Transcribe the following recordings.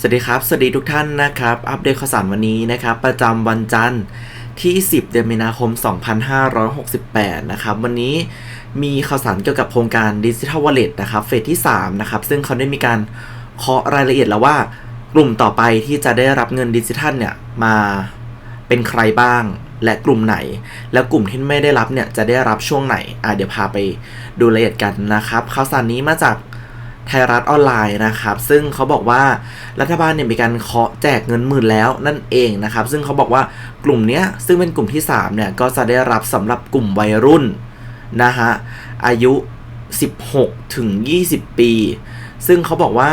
สวัสดีครับ สวัสดีทุกท่านนะครับ อัปเดตข่าวสารวันนี้นะครับ ประจำวันจันทร์ที่ 10 เดือนมีนาคม 2568 นะครับ วันนี้มีข่าวสารเกี่ยวกับโครงการดิจิทัลวอลเล็ตนะครับ เฟสที่ 3 นะครับ ซึ่งเขาได้มีการเคาะรายละเอียดแล้วว่ากลุ่มต่อไปที่จะได้รับเงินดิจิทัลเนี่ย มาเป็นใครบ้างและกลุ่มไหน แล้วกลุ่มที่ไม่ได้รับเนี่ยจะได้รับช่วงไหน อะเดี๋ยวพาไปดูรายละเอียดกันนะครับข่าวสารนี้มาจาก ไทยรัฐออนไลน์นะครับ ซึ่งเขาบอกว่ารัฐบาลเนี่ยมีการเคาะแจกเงินหมื่นแล้วนั่นเองนะครับ ซึ่งเขาบอกว่ากลุ่มเนี้ยซึ่งเป็นกลุ่มที่3เนี่ยก็จะได้รับสำหรับกลุ่มวัยรุ่นนะฮะอายุ 16 ถึง 20 ปี ซึ่งเขาบอกว่า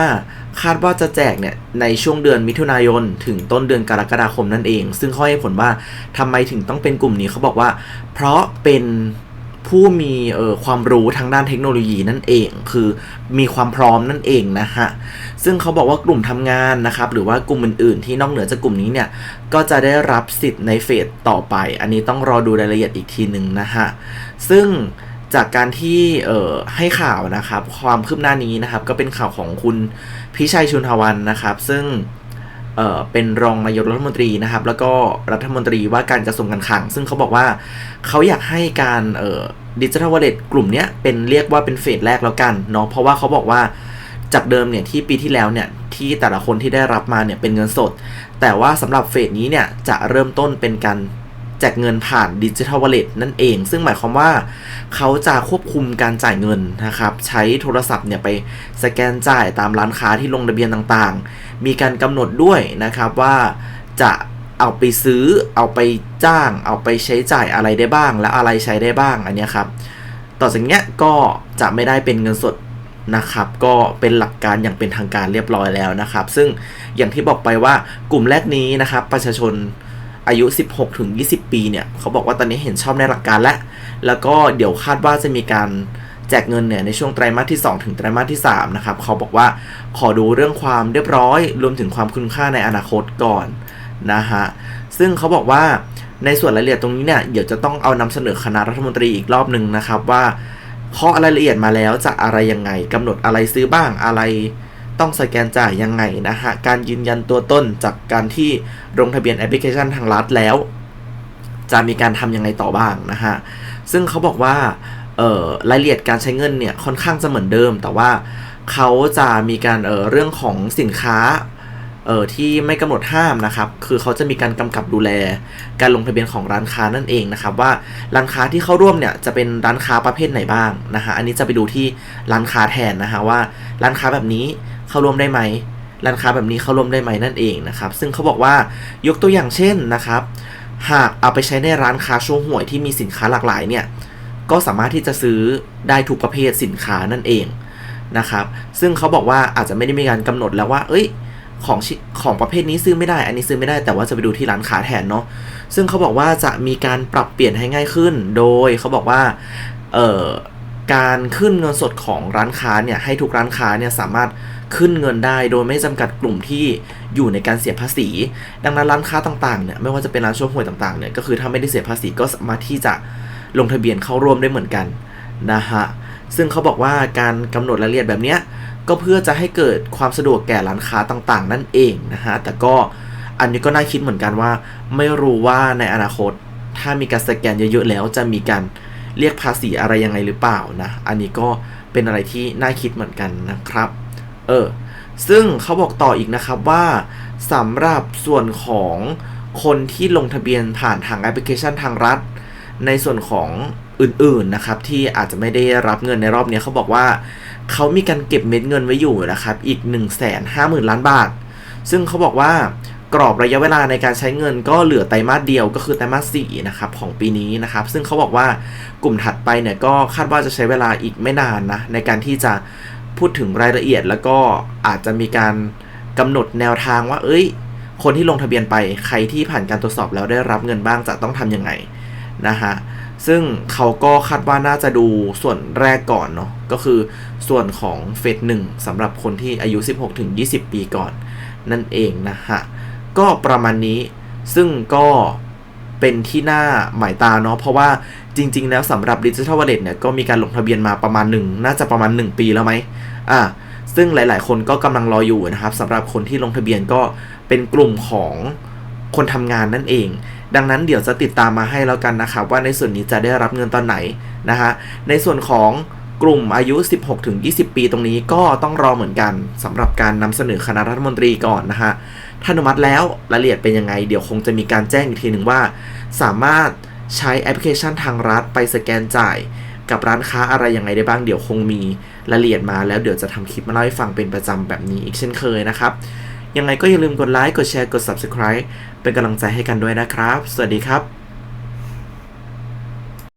คาดว่าจะแจกเนี่ยในช่วงเดือนมิถุนายน ถึงต้นเดือนกรกฎาคมนั่นเอง ซึ่งเขาให้ผลว่าทำไมถึงต้องเป็นกลุ่มนี้เขาบอกว่า เพราะเป็น ผู้มีเอ่อความรู้ทางด้านเทคโนโลยีนั่นเอง คือมีความพร้อมนั่นเองนะฮะซึ่งเขาบอกว่ากลุ่มทำงานนะครับ หรือว่ากลุ่มอื่น ๆ ที่นอกเหนือจากกลุ่มนี้เนี่ย ก็จะได้รับสิทธิ์ในเฟสต่อไป อันนี้ต้องรอดูรายละเอียดอีกทีหนึ่งนะฮะซึ่งจากการที่เอ่อให้ข่าวนะครับ ความคืบหน้านี้นะครับ ก็เป็นข่าวของคุณพิชัยชุนทวันนะครับ ซึ่ง เอ่อเป็นรองนายกรัฐมนตรีนะครับ แล้วก็รัฐมนตรีว่าการกระทรวงการคลัง ซึ่งเขาบอกว่าเขาอยากให้การเอ่อดิจิทัลวอลเล็ตกลุ่มเนี้ยเป็นเรียกว่าเป็นเฟสแรกแล้วกันเนาะเพราะว่าเขาบอกว่าจากเดิมเนี่ยที่ปีที่แล้วเนี่ยที่แต่ละคนที่ได้รับมาเนี่ยเป็นเงินสด แต่ว่าสำหรับเฟสนี้เนี่ยจะเริ่มต้นเป็นการ แจกเงินผ่านดิจิทัลวอลเล็ตนั่นเอง ซึ่งหมายความว่าเขาจะควบคุมการจ่ายเงินนะครับ ใช้โทรศัพท์เนี่ยไปสแกนจ่ายตามร้านค้าที่ลงทะเบียนต่างๆ มีการกำหนดด้วยนะครับว่าจะเอาไปซื้อ เอาไปจ้าง เอาไปใช้จ่ายอะไรได้บ้าง และอะไรใช้ได้บ้างอันนี้ครับ ต่อจากนี้ก็จะไม่ได้เป็นเงินสดนะครับ ก็เป็นหลักการอย่างเป็นทางการเรียบร้อยแล้วนะครับ ซึ่งอย่างที่บอกไปว่ากลุ่มแรกนี้นะครับ ประชาชน อายุ 16ถึง20 ปีเนี่ยเขาบอกว่าตอนนี้เห็นชอบในหลักการแล้วแล้วก็เดี๋ยวคาดว่าจะมีการแจกเงินเนี่ยในช่วงไตรมาสที่ 2 ถึงไตรมาสที่ 3 นะครับ เขาบอกว่าขอดูเรื่องความเรียบร้อย รวมถึงความคุณค่าในอนาคตก่อนนะฮะซึ่งเขาบอกว่าในส่วนรายละเอียดตรงนี้เนี่ยเดี๋ยวจะต้องเอานำเสนอคณะรัฐมนตรีอีกรอบหนึ่งนะครับว่าเข้อรายละเอียดมาแล้วจะอะไรยังไงกำหนดอะไรซื้อบ้างอะไร ต้องสแกนจ่ายยังไงนะฮะ การยืนยันตัวต้นจากการที่ลงทะเบียนแอปพลิเคชันทางรัฐแล้ว จะมีการทำยังไงต่อบ้างนะฮะ ซึ่งเขาบอกว่าเออรายละเอียดการใช้เงินเนี่ยค่อนข้างจะเหมือนเดิม แต่ว่าเขาจะมีการเออเรื่องของสินค้าเออที่ไม่กำหนดห้ามนะครับ คือเขาจะมีการกำกับดูแล การลงทะเบียนของร้านค้านั่นเองนะครับ ว่าร้านค้าที่เข้าร่วมเนี่ยจะเป็นร้านค้าประเภทไหนบ้างนะฮะ อันนี้จะไปดูที่ร้านค้าแทนนะฮะว่าร้านค้าแบบนี้ เข้าร่วมได้ไหมร้านค้าแบบนี้เข้าร่วมได้ไหมนั่นเองนะครับ ซึ่งเขาบอกว่ายกตัวอย่างเช่นนะครับ หากเอาไปใช้ในร้านค้าช่วงห่วยที่มีสินค้าหลากหลายเนี่ยก็สามารถที่จะซื้อได้ทุกประเภทสินค้านั่นเองนะครับ ซึ่งเขาบอกว่าอาจจะไม่ได้มีการกำหนดแล้วว่า เอ้ยของชิของประเภทนี้ซื้อไม่ได้ อันนี้ซื้อไม่ได้ แต่ว่าจะไปดูที่ร้านค้าแทนเนาะ ซึ่งเขาบอกว่าจะมีการปรับเปลี่ยนให้ง่ายขึ้น โดยเขาบอกว่า เอ่อ การขึ้นเงินสดของร้านค้าเนี่ย ให้ทุกร้านค้าเนี่ยสามารถ ขึ้นเงินได้โดยไม่จำกัดกลุ่มที่อยู่ในการเสียภาษี ดังนั้นร้านค้าต่างๆเนี่ยไม่ว่าจะเป็นร้านช่วงห่วยต่างๆเนี่ยก็คือถ้าไม่ได้เสียภาษีก็สามารถที่จะลงทะเบียนเข้าร่วมได้เหมือนกันนะฮะซึ่งเขาบอกว่าการกำหนดรายละเอียดแบบเนี้ยก็เพื่อจะให้เกิดความสะดวกแก่ร้านค้าต่างๆ นั่นเองนะฮะแต่ก็อันนี้ก็น่าคิดเหมือนกันว่า ไม่รู้ว่าในอนาคต ถ้ามีการสแกนเยอะๆแล้ว จะมีการเรียกภาษีอะไรยังไงหรือเปล่านะ อันนี้ก็เป็นอะไรที่น่าคิดเหมือนกันนะครับ เออซึ่งเขาบอกต่ออีกนะครับว่าสำหรับส่วนของคนที่ลงทะเบียนผ่านทางแอปพลิเคชันทางรัฐ ในส่วนของอื่นๆนะครับ ที่อาจจะไม่ได้รับเงินในรอบนี้เขาบอกว่าเขามีการเก็บเม็ดเงินไว้อยู่นะครับอีก 1 5 0 0 0 0 ล้านบาท ซึ่งเขาบอกว่ากรอบระยะเวลาในการใช้เงินก็เหลือไตรมาสเดียวก็คือไตรมาสสี่นะครับของปีนี้นะครับ ซึ่งเขาบอกว่ากลุ่มถัดไปเนี่ยก็คาดว่าจะใช้เวลาอีกไม่นานนะในการที่จะ พูดถึงรายละเอียดแล้วก็อาจจะมีการกำหนดแนวทางว่า เอ้ย คนที่ลงทะเบียนไปใครที่ผ่านการตรวจสอบแล้วได้รับเงินบ้างจะต้องทำยังไงนะฮะซึ่งเขาก็คาดว่าน่าจะดูส่วนแรกก่อนเนาะก็คือส่วนของเฟสหนึ่งสำหรับคนที่อายุ 16 ถึง 20 ปีก่อน นั่นเองนะฮะ ก็ประมาณนี้ซึ่งก็ เป็นที่น่าหมายตาเนาะเพราะว่าจริง ๆ แล้วสำหรับดิจิทัลวอลเล็ตเนี่ยก็มีการลงทะเบียนมาประมาณหนึ่งน่าจะประมาณ 1 ปีแล้วไหมอ่าซึ่งหลาย ๆ คนก็กำลังรออยู่นะครับสำหรับคนที่ลงทะเบียนก็เป็นกลุ่มของคนทำงานนั่นเอง ดังนั้นเดี๋ยวจะติดตามมาให้แล้วกันนะครับ ว่าในส่วนนี้จะได้รับเงินตอนไหนนะฮะในส่วนของกลุ่มอายุ 16-20 ปีตรงนี้ก็ต้องรอเหมือนกันสำหรับการนำเสนอคณะรัฐมนตรีก่อนนะฮะ ถ้าอนุมัติแล้วรายละเอียดเป็นยังไง เดี๋ยวคงจะมีการแจ้งอีกทีหนึ่งว่า สามารถใช้แอปพลิเคชันทางรัฐไปสแกนจ่ายกับร้านค้าอะไรยังไงได้บ้างเดี๋ยวคงมีรายละเอียดมาแล้วเดี๋ยวจะทำคลิปมาเล่าให้ฟังเป็นประจำแบบนี้อีกเช่นเคยนะครับ ยังไงก็อย่าลืมกดไลค์กดแชร์กด Subscribe เป็นกำลังใจให้กันด้วยนะครับ สวัสดีครับ